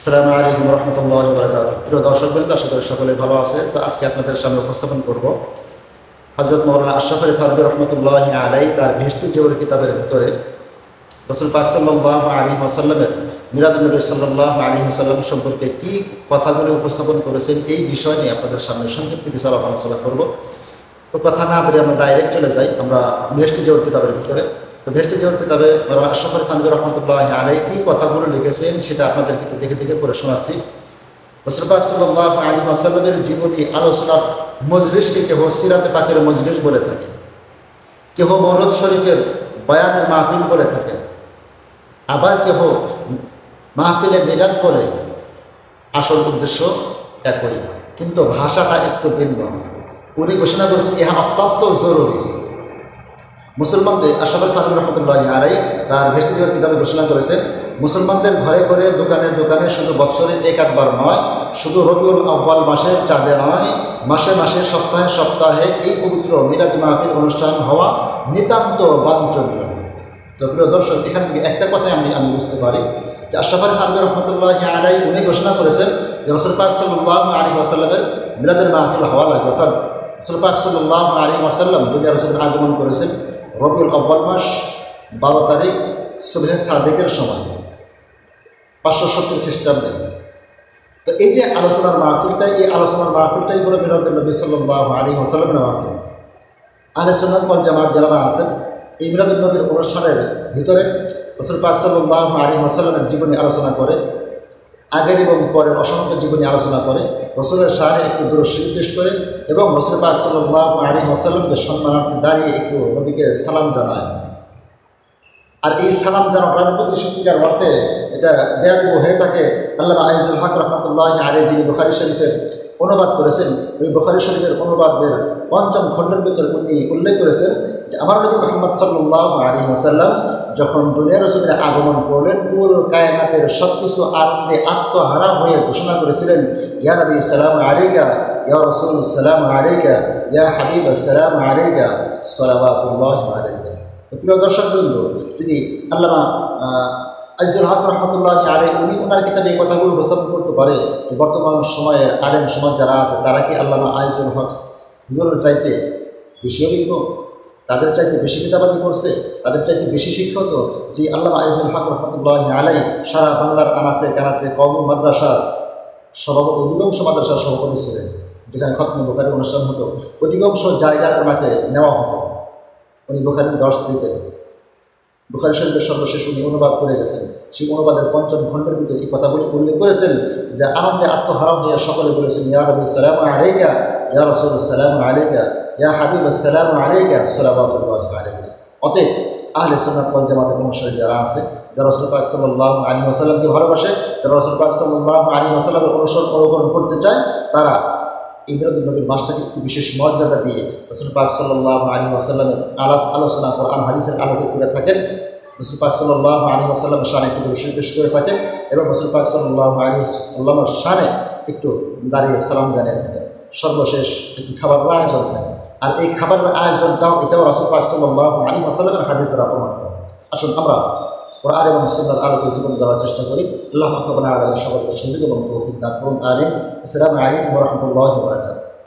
আসসালামু আলাইকুম রহমতুল্লাহ বরকাত প্রিয় দর্শক বৃন্দ আশা করি সকলে ভালো আছে। তো আজকে আপনাদের সামনে উপস্থাপন করব হজরত মৌলানা আশরাফ আলী থানবী রহমতুল্লাহ আলাই তার ভেস্তি জৌর কিতাবের ভিতরে রসুল পাক সাল্লাহ আলী ওয়াসাল্লামের মিরাদুল্নবী সাল্লাহ আলী ওসাল্লাম সম্পর্কে কী কথাগুলো উপস্থাপন করেছেন, এই বিষয় নিয়ে আপনাদের সামনে সংক্ষিপ্ত কিছু আলোচনা করব। তো কথা না বলে আমরা ডাইরেক্ট চলে যাই, আমরা ভেস্তি জৌর কিতাবের ভিতরে। তো ভেস্তি জৌর কিতাবে মৌলানা আশরাফ থানবী রহমতুল্লাহ আলাই কী কথাগুলো লিখেছেন, সেটা আপনাদেরকে একটু দেখে দেখে পড়ে শোনাচ্ছি। রসুলপাক সাল্লাহ আলী আসাল্লামের জীবনী আলোচনার মজলিসকে কেহ সিরাতে পাকের মজলিস বলে থাকে, কেহ মরদ শরীফের বয়ানের মাহফিল বলে থাকে, আবার কেহ মাহফিলে মিলাদ করে, আসল উদ্দেশ্য একই। কিন্তু ভাষাটা একটু ভিন্ন। উনি ঘোষণা করেছেন, ইহা অত্যন্ত জরুরি। মুসলমানদের আশাফর খান রহমতুল্লাহ আলাই তার ভেস্টিজের কিতাবে ঘোষণা করেছেন মুসলমানদের ঘরে ঘরে দোকানে দোকানে শুধু বৎসরে এক একবার নয়, শুধু রবিউল আব্বাল মাসের চাঁদে নয়, মাসে মাসে সপ্তাহে সপ্তাহে এই পবিত্র মিরাজ মাহফিল অনুষ্ঠান হওয়া নিতান্ত বাঞ্ছনীয়। তো প্রিয় দর্শক, এখান থেকে একটা কথাই আমি আমি বুঝতে পারি, যে আশরাফার খান রহমতুল্লাহ আলাই উনি ঘোষণা করেছেন যে রসুল পাক সাল্লাহ আলী ওয়াসাল্লামের মিরাদের মাহফিল হওয়া লাগবে। অর্থাৎ রসুল পাক সাল্লাহ আলী ওয়াসাল্লাম দুনিয়া রসুলের আগমন করেছেন। রবিউল আব্বাল মাস বারো তারিখ সুবহে সাদেকের সময়, পাঁচশো সত্তর খ্রিস্টাব্দে। তো এই যে আলোচনার মাহফিলটা এই আলোচনার মাহফিলটাই হলো মিরাদুল নবী সাল্লাহ আলী ওসাল্লামের মাহফিল। সুন্নাত ওয়াল জামাত যারা আছেন, এই মিরাদুল নবীর অনুষ্ঠানের ভিতরে রসুল পাক সাল্লাহ আলী ওসাল্লামের জীবনী আলোচনা করে আগের এবং পরের অসংখ্য জীবনী আলোচনা করে, রসুলের সাহায্যে একটু দূরস্বী নির্দেশ করে এবং রসুল পাক সাল্লাহ আলী ওসাল্লামকে সম্মানার্থে দাঁড়িয়ে একটু নবীকে সালাম জানায়। আর এই সালাম জানাটা যদি সত্যিকার অর্থে এটা বেয়াদিব হয়ে থাকে। আল্লাহ আইজুল হক রহমতুল্লাহ আলী যিনি বুখারি শরীফের অনুবাদ করেছেন। ওই বুখারি শরীফের অনুবাদের পঞ্চম খণ্ডের ভিতরে উনি উল্লেখ করেছেন যে, আমার নবী মোহাম্মদ সাল্লাহ আলী ওসাল্লাম যখন দুনিয়ার রসুলের আগমন করলেন, পুরো কায়নাতের সব কিছু আনন্দে আত্মহারা হয়ে ঘোষণা করেছিলেন, ইয়া নবী, সালাম আলিকা ইয়া রসুল, সালাম আলিকা ইয়া হাবিব, সালাম আলিকা সালাবাতুল্লাহ আলিকা প্রিয় দর্শকবৃন্দ, যদি আল্লামা আজিজুল হক রহমতুল্লাহ আলে উনি ওনার কিতাবে এই কথাগুলো উপস্থাপন করতে পারে বর্তমান সময়ের আলেম সমাজ যারা আছে, তারা কি আল্লামা আইজুল হক হুজুরের চাইতে বেশি অভিজ্ঞ? তাদের চাইতে বেশি কিতাবাদি করছে? তাদের চাইতে বেশি শিক্ষিত যে আল্লামা আইজুল হক রহমতুল্লাহ আলাই সারা বাংলার আনাসে, কানাসে, কওমি মাদ্রাসার সভাপতি, অধিকাংশ মাদ্রাসার সভাপতি ছিলেন, যেখানে খতম বোখারের অনুষ্ঠান হতো। অধিকাংশ জায়গায় ওনাকে নেওয়া হতো। উনি বুখারির দর্শ দিতেন। বুখারি শরীফের সর্বশেষ উনি অনুবাদ করে গেছেন। সেই অনুবাদের পঞ্চম খণ্ডের ভিতরে এই কথাগুলো উল্লেখ করেছেন যে আনন্দে আত্মহারাম হইয়া সকলে বলেছেন, ইয়া রবি সালাম আলাইকা, ইয়া রসুল সালাম আলাইকা, ইয়া হাবিব, সালাম আলাইকা সালাবাতুল্লাহ আলাইকা অতএব আহলে সুন্নাত ওয়াল জামাতের অনুসারী যারা আছে, যারা রসুল পাক সাল্লাহ আলী ওসাল্লামকে ভালোবাসে, যারা রসুল পাক সাল্লাহ আলী ওসাল্লামের অনুসরণ অনুকরণ করতে চায়, তারা বিরোধী নবীর মাসটাকে একটি বিশেষ মর্যাদা দিয়ে রসুল পাক সাল্লাহ আলী ওয়াসাল্লামের আলাপ আলোচনা, কোরআন, হাদিসের আলোকে করে থাকেন। রসুল পাক সাল্লাহ আলী ওয়াসাল্লামের শানে একটু দর্শন পেশ করে থাকেন এবং রসুল পাক সাল্লাহ আলী সাল্লামের শানে একটু দাঁড়িয়ে সালাম জানিয়ে থাকেন। সর্বশেষ একটু খাবারের আয়োজন থাকে। আর এই খাবারের আয়োজনটাও এটাও রসুল পাক সাল্লাহ আলী ওয়াসাল্লামের হাদিস দ্বারা প্রমাণিত। আসুন আমরা কোরআন এবং সুন্দর আলোকে জীবন দেওয়ার চেষ্টা করি আল্লাহ আকবর আলমের সকলকে সুযোগ এবং তৌফিক দান করুন আলিম আসসালামু আলাইকুম রহমতুল্লাহ বরাকাত